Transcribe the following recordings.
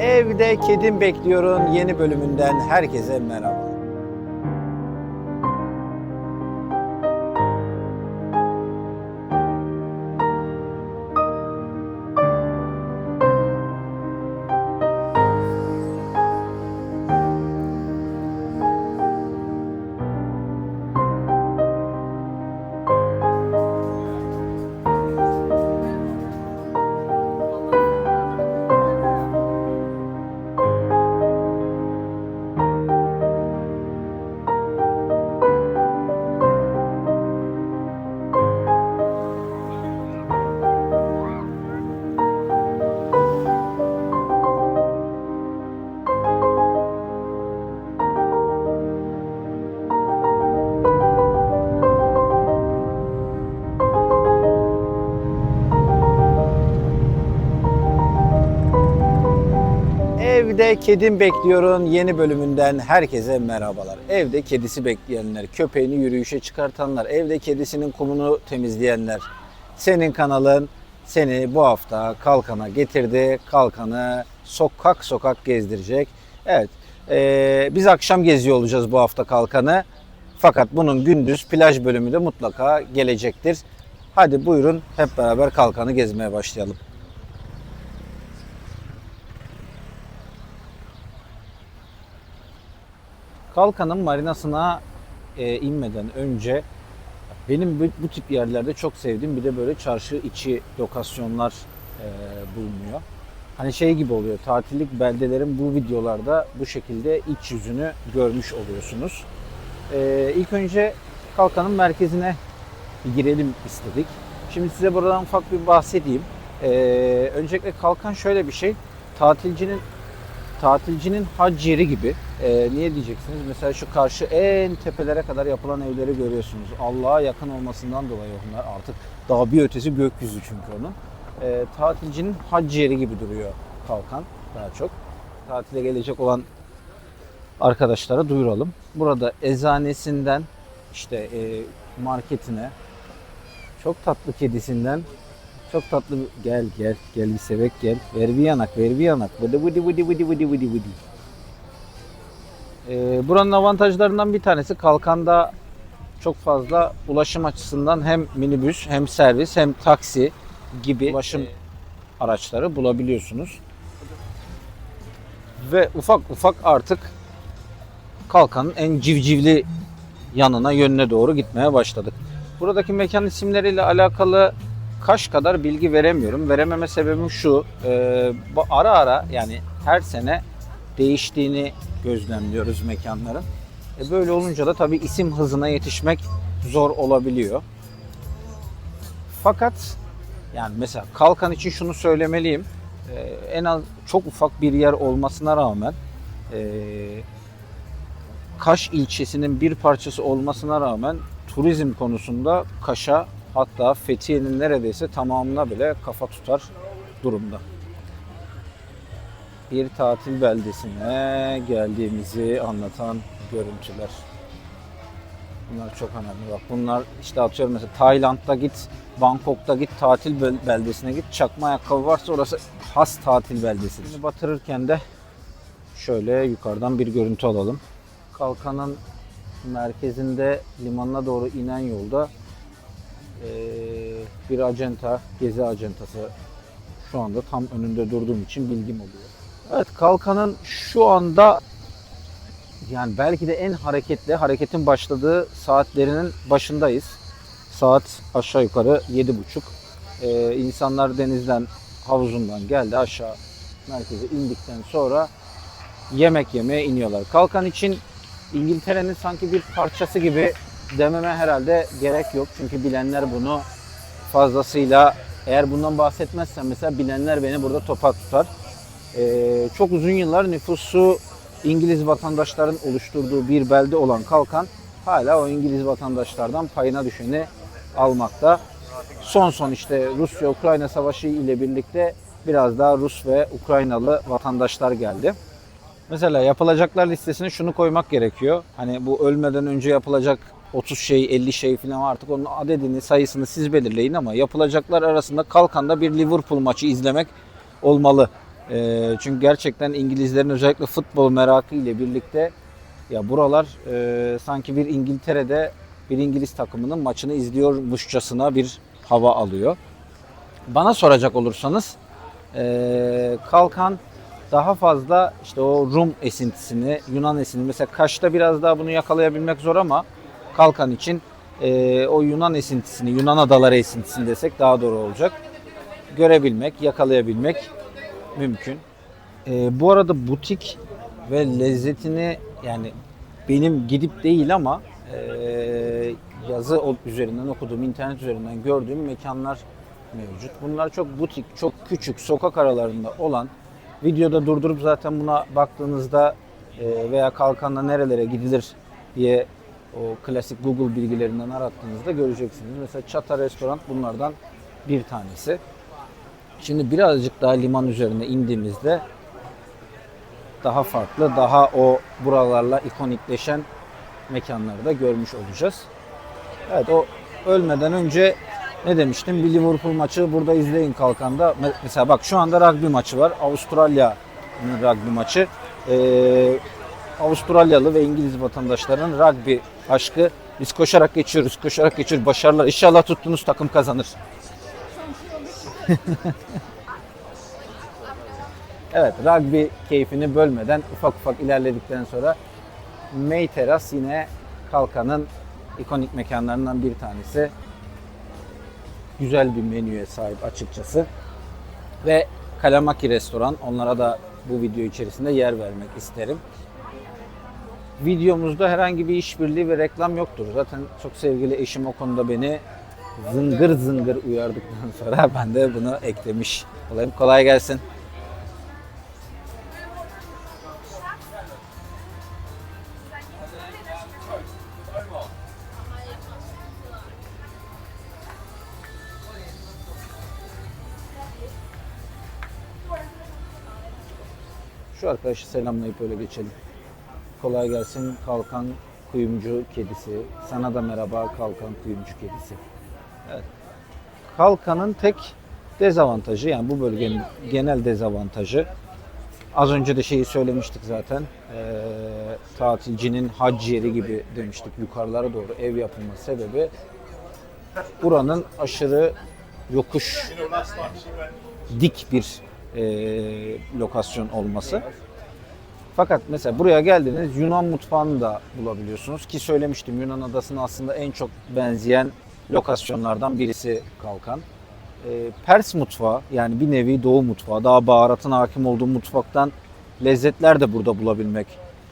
Evde Kedim Bekliyor'un yeni bölümünden herkese merhaba. Evde Kedim Bekliyor'un yeni bölümünden herkese merhabalar. Evde kedisi bekleyenler, köpeğini yürüyüşe çıkartanlar, evde kedisinin kumunu temizleyenler. Senin kanalın seni bu hafta Kalkan'a getirdi. Kalkan'ı sokak sokak gezdirecek. Evet, eee, biz akşam geziyor olacağız bu hafta Kalkan'ı. Fakat bunun gündüz plaj bölümü de mutlaka gelecektir. Hadi buyurun hep beraber Kalkan'ı gezmeye başlayalım. Kalkan'ın marinasına e, inmeden önce benim bu, bu tip yerlerde çok sevdiğim bir de böyle çarşı içi lokasyonlar e, bulunuyor. Hani şey gibi oluyor tatillik beldelerin bu videolarda bu şekilde iç yüzünü görmüş oluyorsunuz. E, ilk önce Kalkan'ın merkezine girelim istedik. Şimdi size buradan ufak bir bahsedeyim. E, öncelikle Kalkan şöyle bir şey. Tatilcinin tatilcinin hac yeri gibi. Ee, niye diyeceksiniz? Mesela şu karşı en tepelere kadar yapılan evleri görüyorsunuz. Allah'a yakın olmasından dolayı onlar artık daha bir ötesi gökyüzü çünkü onun. Ee, tatilcinin hac yeri gibi duruyor Kalkan daha çok. Tatile gelecek olan arkadaşlara duyuralım. Burada eczanesinden işte e, marketine çok tatlı kedisinden çok tatlı gel gel gel bir sebek gel. Ver bir yanak ver bir yanak. Vıdı vıdı vıdı vıdı vıdı vıdı vıdı. Ee, buranın avantajlarından bir tanesi kalkanda çok fazla ulaşım açısından hem minibüs hem servis hem taksi gibi ulaşım araçları bulabiliyorsunuz. Ve ufak ufak artık kalkanın en civcivli yanına yönüne doğru gitmeye başladık. Buradaki mekan isimleriyle alakalı kaş kadar bilgi veremiyorum. Verememe sebebim şu. e, ara ara yani her sene değiştiğini gözlemliyoruz mekanların. E, böyle olunca da tabii isim hızına yetişmek zor olabiliyor. Fakat yani mesela Kalkan için şunu söylemeliyim. E, en az çok ufak bir yer olmasına rağmen e, Kaş ilçesinin bir parçası olmasına rağmen turizm konusunda Kaş'a hatta Fethiye'nin neredeyse tamamına bile kafa tutar durumda. Bir tatil beldesine geldiğimizi anlatan görüntüler. Bunlar çok önemli. Bak bunlar işte atıyorum mesela Tayland'da git, Bangkok'ta git tatil bel- beldesine git. Çakma ayakkabı varsa orası has tatil beldesidir. Şimdi batırırken de şöyle yukarıdan bir görüntü alalım. Kalkanın merkezinde limanına doğru inen yolda bir acenta, gezi acentası şu anda tam önünde durduğum için bilgim oluyor. Evet Kalkan'ın şu anda yani belki de en hareketli, hareketin başladığı saatlerinin başındayız. Saat aşağı yukarı yedi buçuk. Ee, insanlar denizden, havuzundan geldi aşağı merkeze indikten sonra yemek yemeye iniyorlar. Kalkan için İngiltere'nin sanki bir parçası gibi dememe herhalde gerek yok. Çünkü bilenler bunu fazlasıyla eğer bundan bahsetmezsem mesela bilenler beni burada topa tutar. Ee, çok uzun yıllar nüfusu İngiliz vatandaşların oluşturduğu bir belde olan Kalkan hala o İngiliz vatandaşlardan payına düşeni almakta. Son son işte Rusya-Ukrayna savaşı ile birlikte biraz daha Rus ve Ukraynalı vatandaşlar geldi. Mesela yapılacaklar listesine şunu koymak gerekiyor. Hani bu ölmeden önce yapılacak 30 şey, 50 şey falan artık onun adedini, sayısını siz belirleyin ama yapılacaklar arasında Kalkan'da bir Liverpool maçı izlemek olmalı E, çünkü gerçekten İngilizlerin özellikle futbol merakı ile birlikte ya buralar e, sanki bir İngiltere'de bir İngiliz takımının maçını izliyormuşçasına bir hava alıyor. Bana soracak olursanız e, Kalkan daha fazla işte o Rum esintisini, Yunan esintisi. Mesela Kaş'ta biraz daha bunu yakalayabilmek zor ama Kalkan için e, o Yunan esintisini, Yunan adaları esintisini desek daha doğru olacak. Görebilmek, yakalayabilmek mümkün. E, bu arada butik ve lezzetini yani benim gidip değil ama e, yazı üzerinden okuduğum, internet üzerinden gördüğüm mekanlar mevcut. Bunlar çok butik, çok küçük, sokak aralarında olan videoda durdurup zaten buna baktığınızda e, veya kalkanla nerelere gidilir diye o klasik Google bilgilerinden arattığınızda göreceksiniz. Mesela Çata Restoran bunlardan bir tanesi. Şimdi birazcık daha liman üzerine indiğimizde daha farklı, daha o buralarla ikonikleşen mekanları da görmüş olacağız. Evet o ölmeden önce ne demiştim? Bir Liverpool maçı burada izleyin kalkanda. Me- Mesela bak şu anda rugby maçı var. Avustralya'nın rugby maçı. Ee, Avustralyalı ve İngiliz vatandaşların rugby aşkı. Biz koşarak geçiyoruz, koşarak geçiyoruz. Başarılar. İnşallah tuttuğunuz takım kazanır. Evet, rugby keyfini bölmeden ufak ufak ilerledikten sonra May Teras yine Kalkan'ın ikonik mekanlarından bir tanesi. Güzel bir menüye sahip açıkçası. Ve Kalamaki restoran. Onlara da bu video içerisinde yer vermek isterim. Videomuzda herhangi bir işbirliği ve reklam yoktur. Zaten çok sevgili eşim o konuda beni zıngır zıngır uyardıktan sonra ben de bunu eklemiş olayım. Kolay gelsin. Şu arkadaşı selamlayıp öyle geçelim. Kolay gelsin Kalkan Kuyumcu Kedisi. Sana da merhaba Kalkan Kuyumcu Kedisi. Kalkanın tek dezavantajı yani bu bölgenin genel dezavantajı az önce de şeyi söylemiştik zaten ee, tatilcinin hac yeri gibi demiştik yukarılara doğru ev yapılma sebebi buranın aşırı yokuş dik bir e, lokasyon olması. Fakat mesela buraya geldiniz Yunan mutfağını da bulabiliyorsunuz ki söylemiştim Yunan adasına aslında en çok benzeyen lokasyonlardan birisi Kalkan. E, Pers mutfağı yani bir nevi doğu mutfağı daha baharatın hakim olduğu mutfaktan lezzetler de burada bulabilmek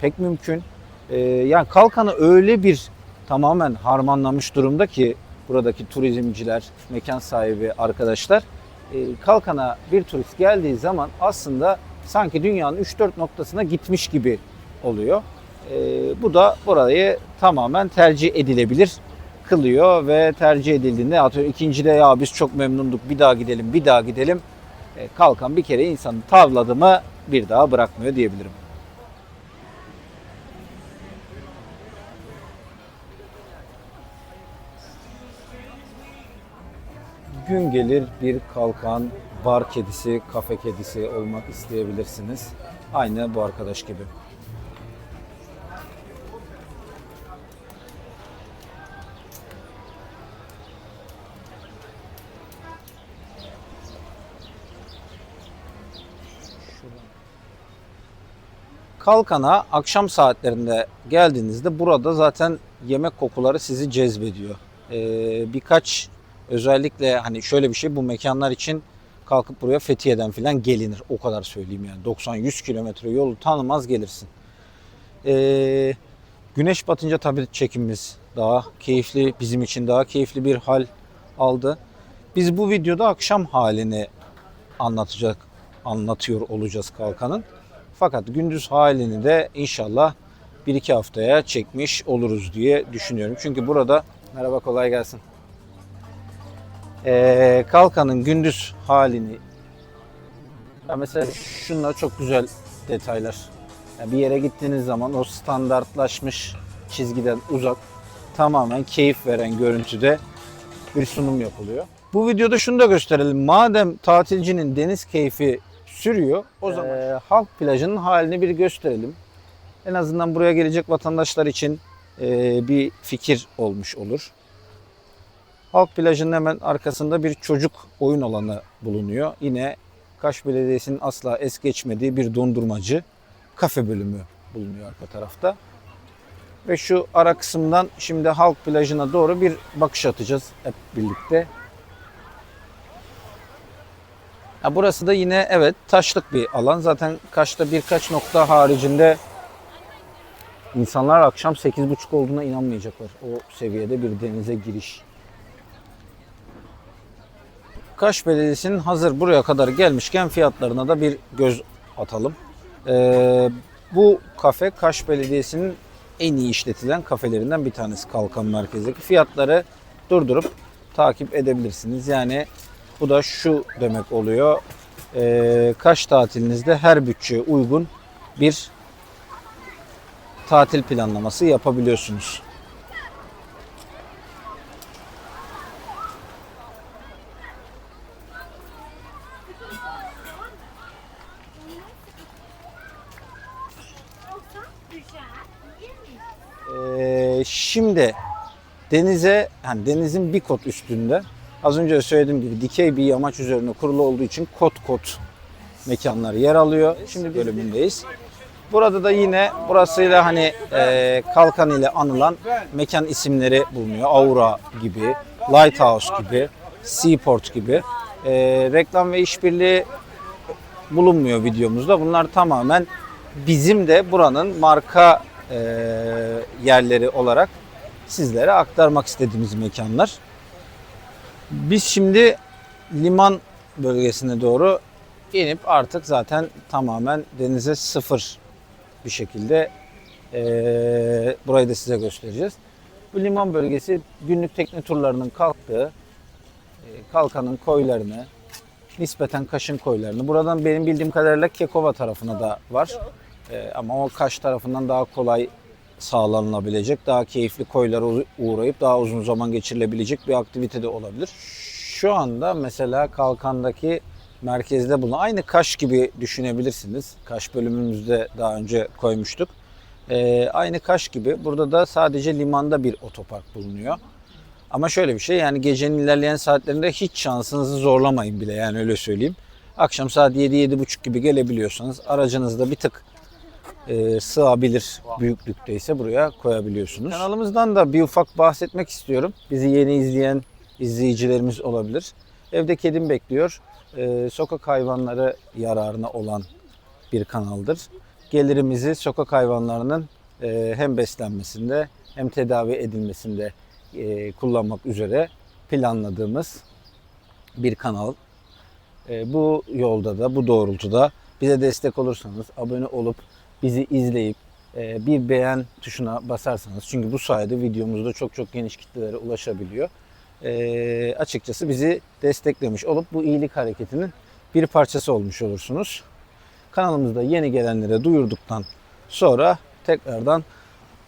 pek mümkün. E, yani Kalkan'ı öyle bir tamamen harmanlamış durumda ki buradaki turizmciler, mekan sahibi arkadaşlar e, Kalkan'a bir turist geldiği zaman aslında sanki dünyanın 3-4 noktasına gitmiş gibi oluyor. E, bu da burayı tamamen tercih edilebilir kılıyor ve tercih edildiğinde atıyorum ikincide ya biz çok memnunduk bir daha gidelim bir daha gidelim. E, Kalkan bir kere insanı tavladı mı bir daha bırakmıyor diyebilirim. Gün gelir bir kalkan, bar kedisi, kafe kedisi olmak isteyebilirsiniz. Aynı bu arkadaş gibi. Kalkan'a akşam saatlerinde geldiğinizde burada zaten yemek kokuları sizi cezbediyor. Ee, birkaç özellikle hani şöyle bir şey bu mekanlar için kalkıp buraya Fethiye'den falan gelinir. O kadar söyleyeyim yani 90-100 kilometre yolu tanımaz gelirsin. Ee, güneş batınca tabii çekimimiz daha keyifli bizim için daha keyifli bir hal aldı. Biz bu videoda akşam halini anlatacak anlatıyor olacağız kalkanın. Fakat gündüz halini de inşallah 1-2 haftaya çekmiş oluruz diye düşünüyorum. Çünkü burada merhaba kolay gelsin. Ee, Kalkan'ın gündüz halini ya mesela şunlar çok güzel detaylar. Ya bir yere gittiğiniz zaman o standartlaşmış çizgiden uzak tamamen keyif veren görüntüde bir sunum yapılıyor. Bu videoda şunu da gösterelim. Madem tatilcinin deniz keyfi sürüyor. O zaman halk plajının halini bir gösterelim. En azından buraya gelecek vatandaşlar için e, bir fikir olmuş olur. Halk plajının hemen arkasında bir çocuk oyun alanı bulunuyor. Yine Kaş Belediyesi'nin asla es geçmediği bir dondurmacı kafe bölümü bulunuyor arka tarafta. Ve şu ara kısımdan şimdi halk plajına doğru bir bakış atacağız hep birlikte. Ya burası da yine evet taşlık bir alan. Zaten Kaş'ta birkaç nokta haricinde insanlar akşam 8.30 olduğuna inanmayacaklar. O seviyede bir denize giriş. Kaş Belediyesi'nin hazır buraya kadar gelmişken fiyatlarına da bir göz atalım. Ee, bu kafe Kaş Belediyesi'nin en iyi işletilen kafelerinden bir tanesi Kalkan Merkez'deki. Fiyatları durdurup takip edebilirsiniz. Yani bu da şu demek oluyor. Ee, Kaş tatilinizde her bütçeye uygun bir tatil planlaması yapabiliyorsunuz. Ee, şimdi denize, yani denizin bir kot üstünde az önce söylediğim gibi dikey bir yamaç üzerine kurulu olduğu için kot kot mekanlar yer alıyor. Şimdi bölümündeyiz. Burada da yine burasıyla hani e, kalkan ile anılan mekan isimleri bulunuyor. Aura gibi, Lighthouse gibi, Seaport gibi. E, reklam ve işbirliği bulunmuyor videomuzda. Bunlar tamamen bizim de buranın marka e, yerleri olarak sizlere aktarmak istediğimiz mekanlar. Biz şimdi liman bölgesine doğru inip artık zaten tamamen denize sıfır bir şekilde e, burayı da size göstereceğiz. Bu liman bölgesi günlük tekne turlarının kalktığı e, Kalkan'ın koylarını, nispeten Kaş'ın koylarını. Buradan benim bildiğim kadarıyla Kekova tarafına da var. E, ama o Kaş tarafından daha kolay sağlanılabilecek, daha keyifli koylara uğrayıp daha uzun zaman geçirilebilecek bir aktivite de olabilir. Şu anda mesela Kalkan'daki merkezde bulunan aynı Kaş gibi düşünebilirsiniz. Kaş bölümümüzde daha önce koymuştuk. Ee, aynı Kaş gibi burada da sadece limanda bir otopark bulunuyor. Ama şöyle bir şey yani gecenin ilerleyen saatlerinde hiç şansınızı zorlamayın bile yani öyle söyleyeyim. Akşam saat 7-7.30 gibi gelebiliyorsanız aracınızda bir tık e, sığabilir büyüklükteyse buraya koyabiliyorsunuz. Kanalımızdan da bir ufak bahsetmek istiyorum. Bizi yeni izleyen izleyicilerimiz olabilir. Evde kedim bekliyor. E, sokak hayvanları yararına olan bir kanaldır. Gelirimizi sokak hayvanlarının e, hem beslenmesinde hem tedavi edilmesinde e, kullanmak üzere planladığımız bir kanal. E, bu yolda da bu doğrultuda bize destek olursanız abone olup bizi izleyip e, bir beğen tuşuna basarsanız çünkü bu sayede videomuzda çok çok geniş kitlelere ulaşabiliyor. E, açıkçası bizi desteklemiş olup bu iyilik hareketinin bir parçası olmuş olursunuz. Kanalımızda yeni gelenlere duyurduktan sonra tekrardan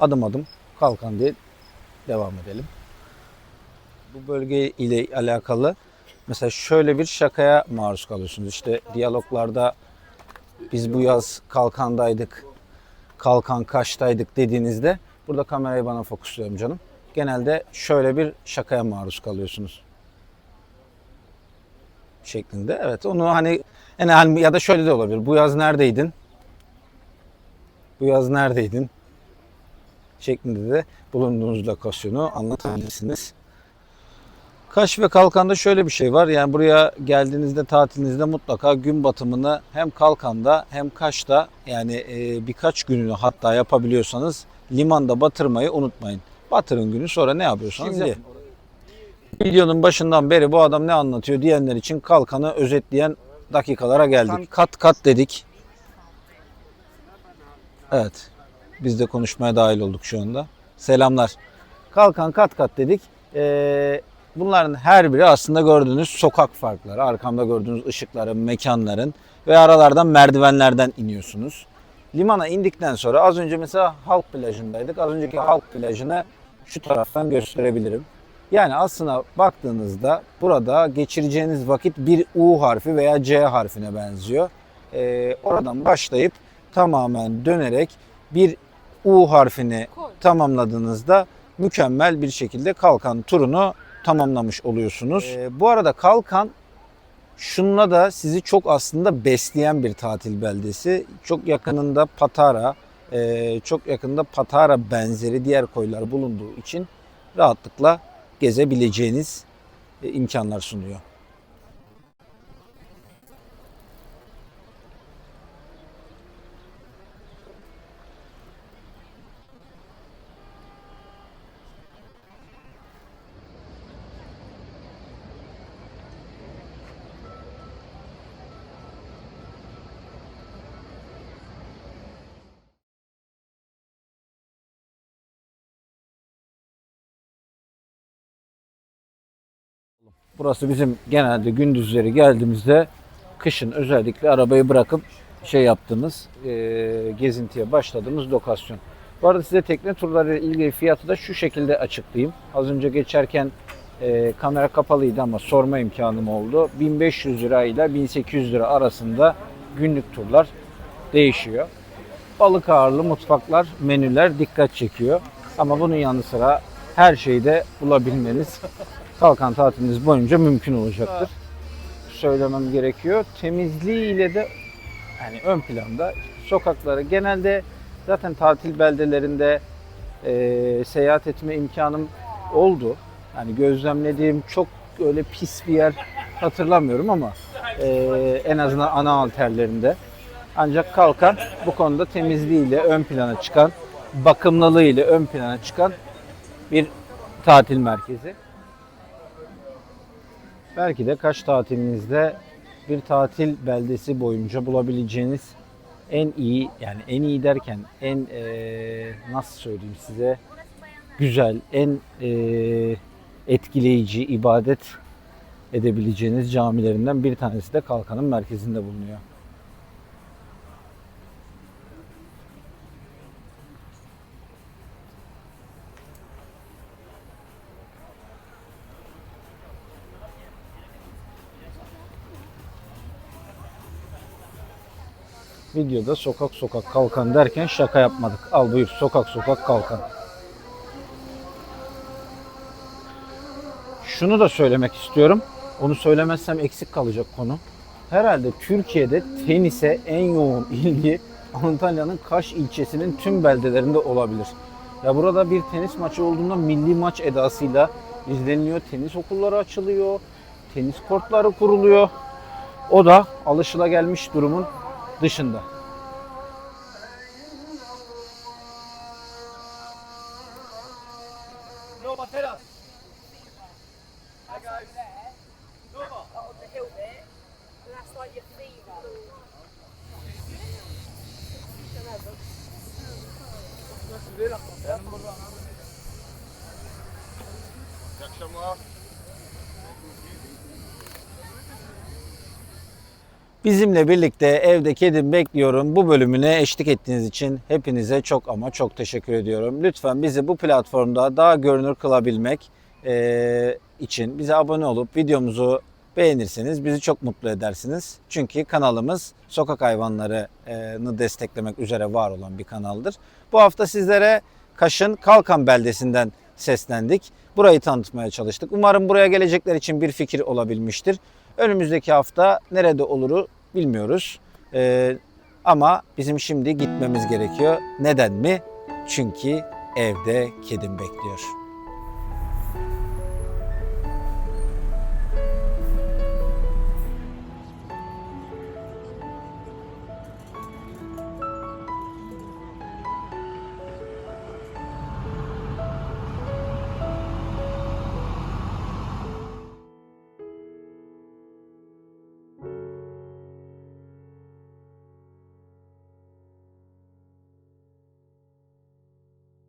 adım adım kalkan diye devam edelim. Bu bölge ile alakalı mesela şöyle bir şakaya maruz kalıyorsunuz. İşte diyaloglarda biz bu yaz kalkandaydık, kalkan kaçtaydık dediğinizde burada kamerayı bana fokusluyorum canım. Genelde şöyle bir şakaya maruz kalıyorsunuz. Şeklinde. Evet onu hani yani ya da şöyle de olabilir. Bu yaz neredeydin? Bu yaz neredeydin? Şeklinde de bulunduğunuz lokasyonu anlatabilirsiniz. Kaş ve Kalkan'da şöyle bir şey var. Yani buraya geldiğinizde tatilinizde mutlaka gün batımını hem Kalkan'da hem Kaş'ta yani e, birkaç gününü hatta yapabiliyorsanız limanda batırmayı unutmayın. Batırın günü sonra ne yapıyorsanız Şimdi- yapın. Videonun başından beri bu adam ne anlatıyor diyenler için Kalkan'ı özetleyen dakikalara geldik. Kat kat dedik. Evet. Biz de konuşmaya dahil olduk şu anda. Selamlar. Kalkan kat kat dedik. Ee, bunların her biri aslında gördüğünüz sokak farkları. Arkamda gördüğünüz ışıkların, mekanların ve aralardan merdivenlerden iniyorsunuz. Limana indikten sonra az önce mesela halk plajındaydık. Az önceki halk plajını şu taraftan gösterebilirim. Yani aslına baktığınızda burada geçireceğiniz vakit bir U harfi veya C harfine benziyor. e, oradan başlayıp tamamen dönerek bir U harfini tamamladığınızda mükemmel bir şekilde Kalkan turunu tamamlamış oluyorsunuz. E, bu arada Kalkan şununla da sizi çok aslında besleyen bir tatil beldesi. Çok yakınında Patara, e, çok yakında Patara benzeri diğer koylar bulunduğu için rahatlıkla gezebileceğiniz e, imkanlar sunuyor. Burası bizim genelde gündüzleri geldiğimizde kışın özellikle arabayı bırakıp şey yaptığımız, e, gezintiye başladığımız lokasyon. Bu arada size tekne turları ile ilgili fiyatı da şu şekilde açıklayayım. Az önce geçerken e, kamera kapalıydı ama sorma imkanım oldu. 1500 lira ile 1800 lira arasında günlük turlar değişiyor. Balık ağırlı mutfaklar, menüler dikkat çekiyor. Ama bunun yanı sıra her şeyi de bulabilmeniz Kalkan tatiliniz boyunca mümkün olacaktır. Söylemem gerekiyor. Temizliğiyle de yani ön planda sokakları genelde zaten tatil beldelerinde e, seyahat etme imkanım oldu. Yani gözlemlediğim çok öyle pis bir yer hatırlamıyorum ama e, en azından ana alterlerinde. Ancak Kalkan bu konuda temizliğiyle ön plana çıkan, bakımlılığıyla ön plana çıkan bir tatil merkezi. Belki de kaç tatilinizde bir tatil beldesi boyunca bulabileceğiniz en iyi yani en iyi derken en eee, nasıl söyleyeyim size güzel, en eee, etkileyici ibadet edebileceğiniz camilerinden bir tanesi de Kalkan'ın merkezinde bulunuyor. Videoda sokak sokak kalkan derken şaka yapmadık. Al buyur sokak sokak kalkan. Şunu da söylemek istiyorum. Onu söylemezsem eksik kalacak konu. Herhalde Türkiye'de tenise en yoğun ilgi Antalya'nın Kaş ilçesinin tüm beldelerinde olabilir. Ya burada bir tenis maçı olduğunda milli maç edasıyla izleniliyor. Tenis okulları açılıyor. Tenis kortları kuruluyor. O da alışılagelmiş durumun dışında. Norma, tell Bizimle birlikte evde kedim bekliyorum. Bu bölümüne eşlik ettiğiniz için hepinize çok ama çok teşekkür ediyorum. Lütfen bizi bu platformda daha görünür kılabilmek eee, için bize abone olup videomuzu beğenirseniz bizi çok mutlu edersiniz. Çünkü kanalımız sokak hayvanlarını desteklemek üzere var olan bir kanaldır. Bu hafta sizlere Kaş'ın Kalkan beldesinden seslendik. Burayı tanıtmaya çalıştık. Umarım buraya gelecekler için bir fikir olabilmiştir. Önümüzdeki hafta nerede oluru bilmiyoruz. Ee, ama bizim şimdi gitmemiz gerekiyor. Neden mi? Çünkü evde kedim bekliyor.